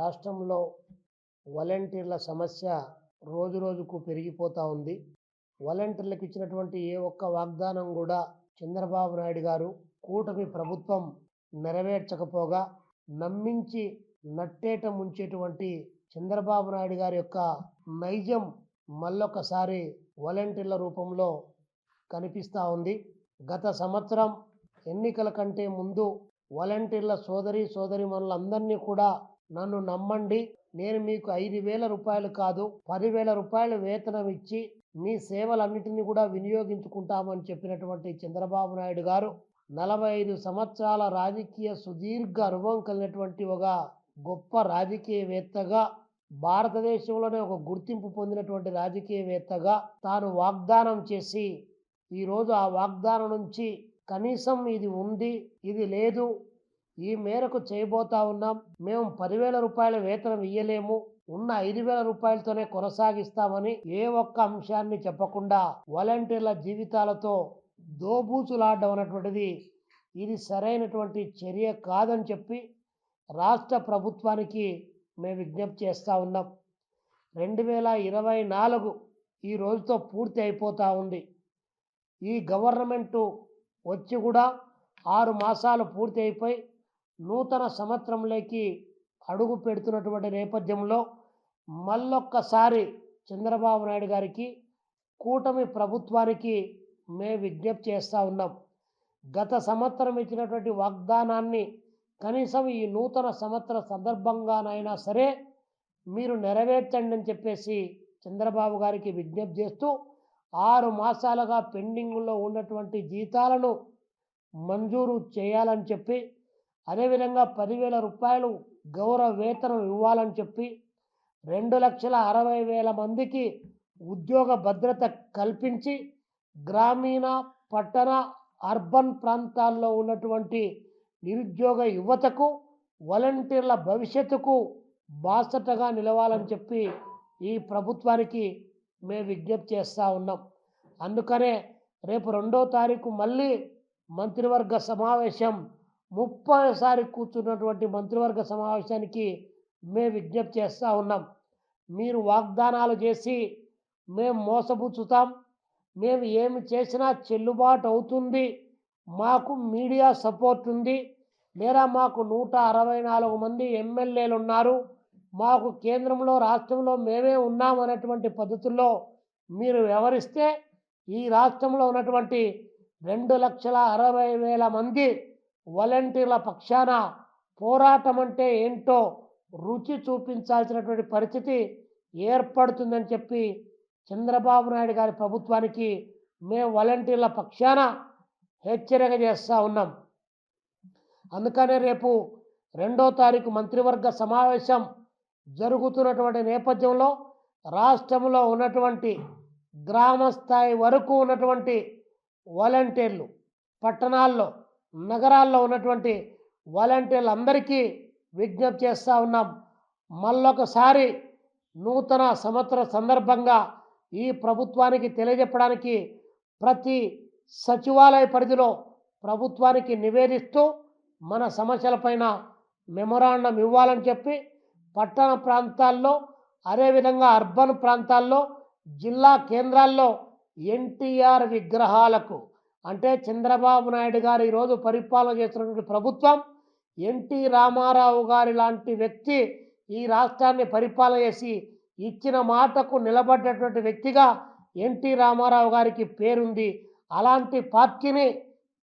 రాష్ట్రంలో వాలంటీర్ల సమస్య రోజు రోజుకు పెరిగిపోతూ ఉంది. వాలంటీర్లకు ఇచ్చినటువంటి ఏ ఒక్క వాగ్దానం కూడా చంద్రబాబు నాయుడు గారు కూటమి ప్రభుత్వం నెరవేర్చకపోగా నమ్మించి నట్టేట ముంచేటువంటి చంద్రబాబు నాయుడు గారి యొక్క నైజం మళ్ళొకసారి వాలంటీర్ల రూపంలో కనిపిస్తూ ఉంది. గత సంవత్సరం ఎన్నికల కంటే ముందు వాలంటీర్ల సోదరి సోదరి మనులందరినీ కూడా నన్ను నమ్మండి నేను మీకు ఐదు వేల రూపాయలు కాదు పదివేల రూపాయలు వేతనం ఇచ్చి మీ సేవలన్నిటిని కూడా వినియోగించుకుంటామని చెప్పినటువంటి చంద్రబాబు నాయుడు గారు నలభై ఐదు సంవత్సరాల రాజకీయ సుదీర్ఘ అనుభవం కలిగినటువంటి ఒక గొప్ప రాజకీయవేత్తగా భారతదేశంలోనే ఒక గుర్తింపు పొందినటువంటి రాజకీయవేత్తగా తాను వాగ్దానం చేసి ఈరోజు ఆ వాగ్దానం నుంచి కనీసం ఇది ఉంది ఇది లేదు ఈ మేరకు చేయబోతా ఉన్నాం. మేము పదివేల రూపాయల వేతనం ఇయ్యలేము. ఉన్న ఐదు వేల రూపాయలతోనే కొనసాగిస్తామని ఏ ఒక్క అంశాన్ని చెప్పకుండా వాలంటీర్ల జీవితాలతో దోబూచులాడడం అనేటువంటిది ఇది సరైనటువంటి చర్య కాదని చెప్పి రాష్ట్ర ప్రభుత్వానికి మేము విజ్ఞప్తి చేస్తూ ఉన్నాం. రెండు వేల ఇరవై నాలుగు ఈ రోజుతో పూర్తి అయిపోతూ ఉంది. ఈ గవర్నమెంటు వచ్చి కూడా ఆరు మాసాలు పూర్తి అయిపోయి నూతన సంవత్సరంలోకి అడుగు పెడుతున్నటువంటి నేపథ్యంలో మళ్ళొక్కసారి చంద్రబాబు నాయుడు గారికి కూటమి ప్రభుత్వానికి మేము విజ్ఞప్తి చేస్తూ ఉన్నాం. గత సంవత్సరం ఇచ్చినటువంటి వాగ్దానాన్ని కనీసం ఈ నూతన సంవత్సర సందర్భంగానైనా సరే మీరు నెరవేర్చండి అని చెప్పేసి చంద్రబాబు గారికి విజ్ఞప్తి చేస్తూ ఆరు మాసాలుగా పెండింగ్లో ఉన్నటువంటి జీతాలను మంజూరు చేయాలని చెప్పి అదేవిధంగా పదివేల రూపాయలు గౌరవ వేతనం ఇవ్వాలని చెప్పి రెండు లక్షల అరవై వేల మందికి ఉద్యోగ భద్రత కల్పించి గ్రామీణ పట్టణ అర్బన్ ప్రాంతాల్లో ఉన్నటువంటి నిరుద్యోగ యువతకు వాలంటీర్ల భవిష్యత్తుకు బాసటగా నిలవాలని చెప్పి ఈ ప్రభుత్వానికి మేము విజ్ఞప్తి చేస్తూ ఉన్నాం. అందుకనే రేపు రెండో తారీఖు మళ్ళీ మంత్రివర్గ సమావేశం ముప్పైసారి కూర్చున్నటువంటి మంత్రివర్గ సమావేశానికి మేము విజ్ఞప్తి చేస్తూ ఉన్నాం. మీరు వాగ్దానాలు చేసి మేము మోసపుచ్చుతాం. మేము ఏమి చేసినా చెల్లుబాటు అవుతుంది. మాకు మీడియా సపోర్ట్ ఉంది. లేదా మాకు నూట అరవై నాలుగు మంది ఎమ్మెల్యేలు ఉన్నారు. మాకు కేంద్రంలో రాష్ట్రంలో మేమే ఉన్నాం అనేటువంటి పద్ధతుల్లో మీరు వ్యవహరిస్తే ఈ రాష్ట్రంలో ఉన్నటువంటి రెండు లక్షల అరవై వేల మంది వాలంటీర్ల పక్షాన పోరాటం అంటే ఏంటో రుచి చూపించాల్సినటువంటి పరిస్థితి ఏర్పడుతుందని చెప్పి చంద్రబాబు నాయుడు గారి ప్రభుత్వానికి మేము వాలంటీర్ల పక్షాన హెచ్చరిక చేస్తూ ఉన్నాం. అందుకనే రేపు రెండో తారీఖు మంత్రివర్గ సమావేశం జరుగుతున్నటువంటి నేపథ్యంలో రాష్ట్రంలో ఉన్నటువంటి గ్రామ స్థాయి వరకు ఉన్నటువంటి వాలంటీర్లు పట్టణాల్లో నగరాల్లో ఉన్నటువంటి వాలంటీర్లు అందరికీ విజ్ఞప్తి చేస్తూ ఉన్నాం. మళ్ళొకసారి నూతన సంవత్సర సందర్భంగా ఈ ప్రభుత్వానికి తెలియజెప్పడానికి ప్రతి సచివాలయ పరిధిలో ప్రభుత్వానికి నివేదిస్తూ మన సమస్యలపైన మెమొరాండం ఇవ్వాలని చెప్పి పట్టణ ప్రాంతాల్లో అదేవిధంగా అర్బన్ ప్రాంతాల్లో జిల్లా కేంద్రాల్లో ఎన్టీఆర్ విగ్రహాలకు అంటే చంద్రబాబు నాయుడు గారు ఈరోజు పరిపాలన చేస్తున్నటువంటి ప్రభుత్వం ఎన్టీ రామారావు గారి లాంటి వ్యక్తి ఈ రాష్ట్రాన్ని పరిపాలన చేసి ఇచ్చిన మాటకు నిలబడ్డటువంటి వ్యక్తిగా ఎన్టీ రామారావు గారికి పేరుంది. అలాంటి పార్టీని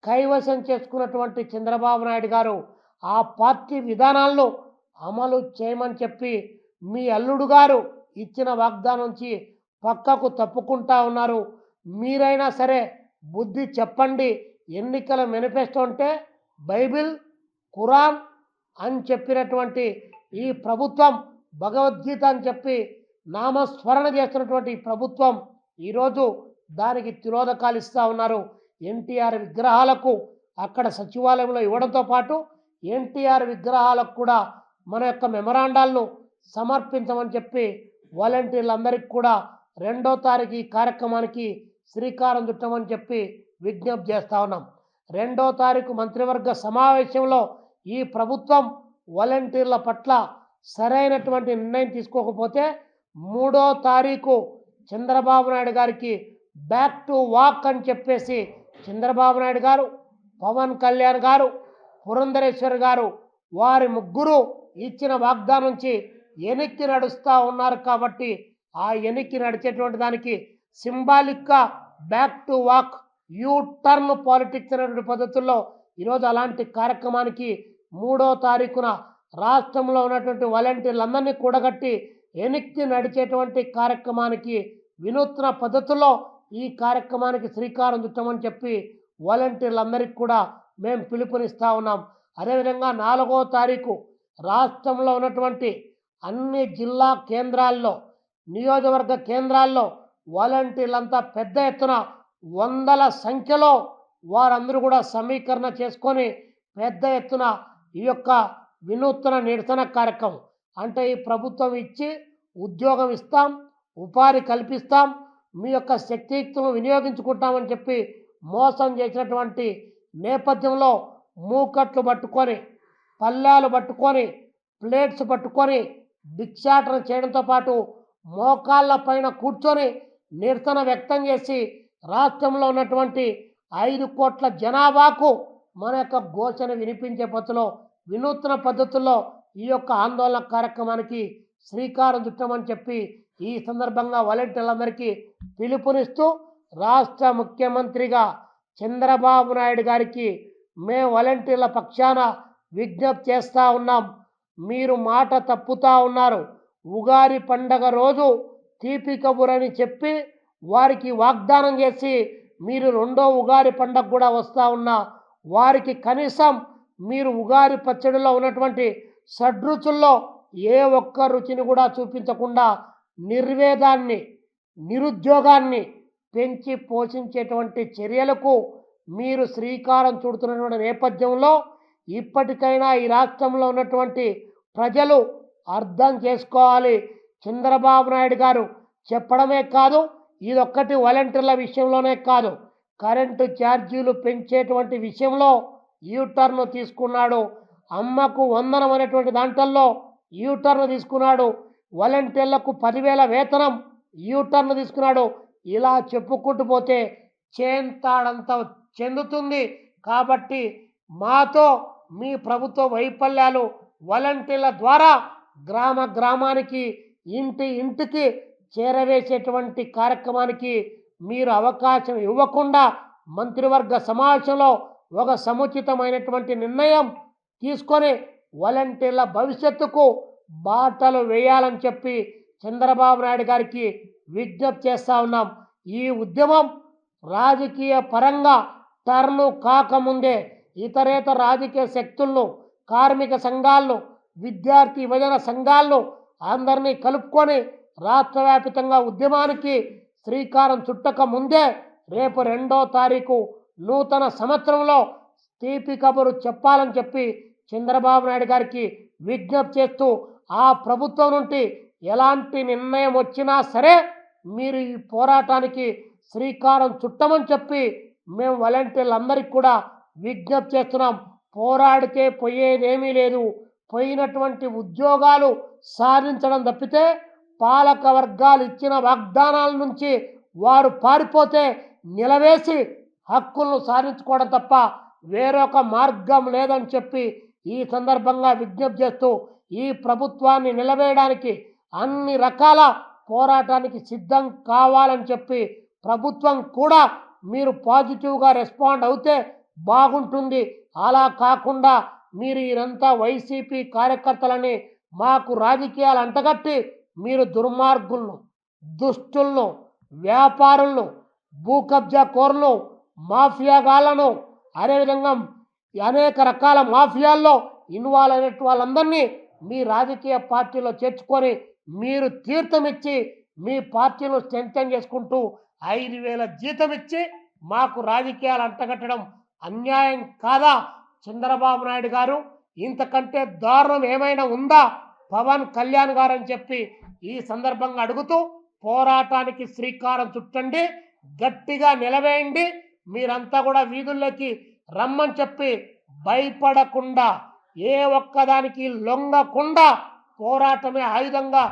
కైవసం చేసుకున్నటువంటి చంద్రబాబు నాయుడు గారు ఆ పార్టీ విధానాలను అమలు చేయమని చెప్పి మీ అల్లుడు గారు ఇచ్చిన వాగ్దానం నుంచి పక్కకు తప్పుకుంటా ఉన్నారు. మీరైనా సరే బుద్ధి చెప్పండి. ఎన్నికల మేనిఫెస్టో అంటే బైబిల్ ఖురాన్ అని చెప్పినటువంటి ఈ ప్రభుత్వం భగవద్గీత అని చెప్పి నామస్మరణ చేస్తున్నటువంటి ప్రభుత్వం ఈరోజు దానికి తిరోధకాలు ఇస్తూ ఉన్నారు. ఎన్టీఆర్ విగ్రహాలకు అక్కడ సచివాలయంలో ఇవ్వడంతో పాటు ఎన్టీఆర్ విగ్రహాలకు కూడా మన యొక్క మెమరాండాలను సమర్పించమని చెప్పి వాలంటీర్లందరికీ కూడా రెండో తారీఖు ఈ కార్యక్రమానికి శ్రీకారం చుట్టమని చెప్పి విజ్ఞప్తి చేస్తా ఉన్నాం. రెండో తారీఖు మంత్రివర్గ సమావేశంలో ఈ ప్రభుత్వం వాలంటీర్ల పట్ల సరైనటువంటి నిర్ణయం తీసుకోకపోతే మూడో తారీఖు చంద్రబాబు నాయుడు గారికి బ్యాక్ టు వాక్ అని చెప్పేసి చంద్రబాబు నాయుడు గారు పవన్ కళ్యాణ్ గారు పురంధరేశ్వర్ గారు వారి ముగ్గురు ఇచ్చిన వాగ్దానం నుంచి వెనక్కి నడుస్తూ ఉన్నారు కాబట్టి ఆ వెనక్కి నడిచేటువంటి దానికి సింబాలిక్గా back to walk U turn politics అనేటువంటి పద్ధతుల్లో ఈరోజు అలాంటి కార్యక్రమానికి మూడో తారీఖున రాష్ట్రంలో ఉన్నటువంటి వాలంటీర్లందరినీ కూడగట్టి వెనక్కి నడిచేటువంటి కార్యక్రమానికి వినూత్న పద్ధతుల్లో ఈ కార్యక్రమానికి శ్రీకారం చుట్టమని చెప్పి వాలంటీర్లందరికీ కూడా మేము పిలుపునిస్తూ ఉన్నాం. అదేవిధంగా నాలుగో తారీఖు రాష్ట్రంలో ఉన్నటువంటి అన్ని జిల్లా కేంద్రాల్లో నియోజకవర్గ కేంద్రాల్లో వాలంటీర్లంతా పెద్ద ఎత్తున వందల సంఖ్యలో వారందరూ కూడా సమీకరణ చేసుకొని పెద్ద ఎత్తున ఈ యొక్క వినూత్న నిరసన కార్యక్రమం. అంటే ఈ ప్రభుత్వం ఇచ్చి ఉద్యోగం ఇస్తాం ఉపాధి కల్పిస్తాం మీ యొక్క శక్తియుక్తులను వినియోగించుకుంటామని చెప్పి మోసం చేసినటువంటి నేపథ్యంలో మూకట్లు పట్టుకొని పల్లాలు పట్టుకొని ప్లేట్స్ పట్టుకొని భిక్షాటన చేయడంతో పాటు మోకాళ్ళ పైన కూర్చొని నిరసన వ్యక్తం చేసి రాష్ట్రంలో ఉన్నటువంటి ఐదు కోట్ల జనాభాకు మన యొక్క ఘోషణ వినిపించే పద్ధతిలో వినూత్న పద్ధతుల్లో ఈ యొక్క ఆందోళన కార్యక్రమానికి శ్రీకారం చుట్టమని చెప్పి ఈ సందర్భంగా వాలంటీర్లందరికీ పిలుపునిస్తూ రాష్ట్ర ముఖ్యమంత్రిగా చంద్రబాబు నాయుడు గారికి మేము వాలంటీర్ల పక్షాన విజ్ఞప్తి చేస్తూ ఉన్నాం. మీరు మాట తప్పుతా ఉన్నారు. ఉగాది పండగ రోజు తీపి కబురని చెప్పి వారికి వాగ్దానం చేసి మీరు రెండో ఉగారి పండగ కూడా వస్తూ ఉన్నా వారికి కనీసం మీరు ఉగారి పచ్చడిలో ఉన్నటువంటి షడ్రుచుల్లో ఏ ఒక్క రుచిని కూడా చూపించకుండా నిర్వేదాన్ని నిరుద్యోగాన్ని పెంచి పోషించేటువంటి చర్యలకు మీరు శ్రీకారం చుడుతున్నటువంటి నేపథ్యంలో ఇప్పటికైనా ఈ రాష్ట్రంలో ఉన్నటువంటి ప్రజలు అర్థం చేసుకోవాలి. చంద్రబాబు నాయుడు గారు చెప్పడమే కాదు ఇదొక్కటి వాలంటీర్ల విషయంలోనే కాదు. కరెంటు ఛార్జీలు పెంచేటువంటి విషయంలో యూటర్న్ తీసుకున్నాడు. అమ్మకు వందనం అనేటువంటి దాంట్లో యూటర్న్ తీసుకున్నాడు. వాలంటీర్లకు పదివేల వేతనం యూటర్న్ తీసుకున్నాడు. ఇలా చెప్పుకుంటూ పోతే చేంతాడంత చెందుతుంది. కాబట్టి మాతో మీ ప్రభుత్వ వైఫల్యాలు వాలంటీర్ల ద్వారా గ్రామ గ్రామానికి ఇంటి ఇంటికి చేరవేసేటువంటి కార్యక్రమానికి మీరు అవకాశం ఇవ్వకుండా మంత్రివర్గ సమావేశంలో ఒక సముచితమైనటువంటి నిర్ణయం తీసుకొని వాలంటీర్ల భవిష్యత్తుకు బాటలు వేయాలని చెప్పి చంద్రబాబు నాయుడు గారికి విజ్ఞప్తి చేస్తూ ఉన్నాం. ఈ ఉద్యమం రాజకీయ పరంగా టర్ను కాకముందే ఇతరేతర రాజకీయ శక్తులను కార్మిక సంఘాలను విద్యార్థి యువజన సంఘాలను అందరినీ కలుపుకొని రాష్ట్రవ్యాపితంగా ఉద్యమానికి శ్రీకారం చుట్టక ముందే రేపు రెండో తారీఖు నూతన సంవత్సరంలో తీపి కబురు చెప్పాలని చెప్పి చంద్రబాబు నాయుడు గారికి విజ్ఞప్తి చేస్తూ ఆ ప్రభుత్వం నుండి ఎలాంటి నిర్ణయం వచ్చినా సరే మీరు ఈ పోరాటానికి శ్రీకారం చుట్టమని చెప్పి మేము వాలంటీర్లందరికీ కూడా విజ్ఞప్తి చేస్తున్నాం. పోరాడితే పోయేదేమీ లేదు. పోయినటువంటి ఉద్యోగాలు సాధించడం తప్పితే పాలక వర్గాలు ఇచ్చిన వాగ్దానాల నుంచి వారు పారిపోతే నిలవేసి హక్కులను సాధించుకోవడం తప్ప వేరొక మార్గం లేదని చెప్పి ఈ సందర్భంగా విజ్ఞప్తి చేస్తూ ఈ ప్రభుత్వాన్ని నిలవేయడానికి అన్ని రకాల పోరాటానికి సిద్ధం కావాలని చెప్పి ప్రభుత్వం కూడా మీరు పాజిటివ్గా రెస్పాండ్ అవుతే బాగుంటుంది. అలా కాకుండా మీరు ఈరంతా వైసీపీ కార్యకర్తలని మాకు రాజకీయాలు అంటగట్టి మీరు దుర్మార్గులను దుష్టులను వ్యాపారులను భూ కబ్జా కోర్లు మాఫియాగాళ్ళను అదేవిధంగా అనేక రకాల మాఫియాల్లో ఇన్వాల్వ్ అయినట్టు వాళ్ళందరినీ మీ రాజకీయ పార్టీలో చేర్చుకొని మీరు తీర్థం ఇచ్చి మీ పార్టీను స్ట్రెంథన్ చేసుకుంటూ ఐదు వేల జీతం ఇచ్చి మాకు రాజకీయాలు అంటగట్టడం అన్యాయం కాదా? చంద్రబాబు నాయుడు గారు ఇంతకంటే దారుణం ఏమైనా ఉందా? పవన్ కళ్యాణ్ గారు అని చెప్పి ఈ సందర్భంగా అడుగుతూ పోరాటానికి శ్రీకారం చుట్టండి గట్టిగా నిలవేయండి మీరంతా కూడా వీధుల్లోకి రమ్మని చెప్పి భయపడకుండా ఏ ఒక్కదానికి లొంగకుండా పోరాటమే ఆయుధంగా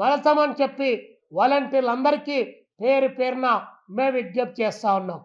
మలసమని చెప్పి వాలంటీర్లందరికీ పేరు పేరున మేము విజ్ఞప్తి చేస్తా ఉన్నాం.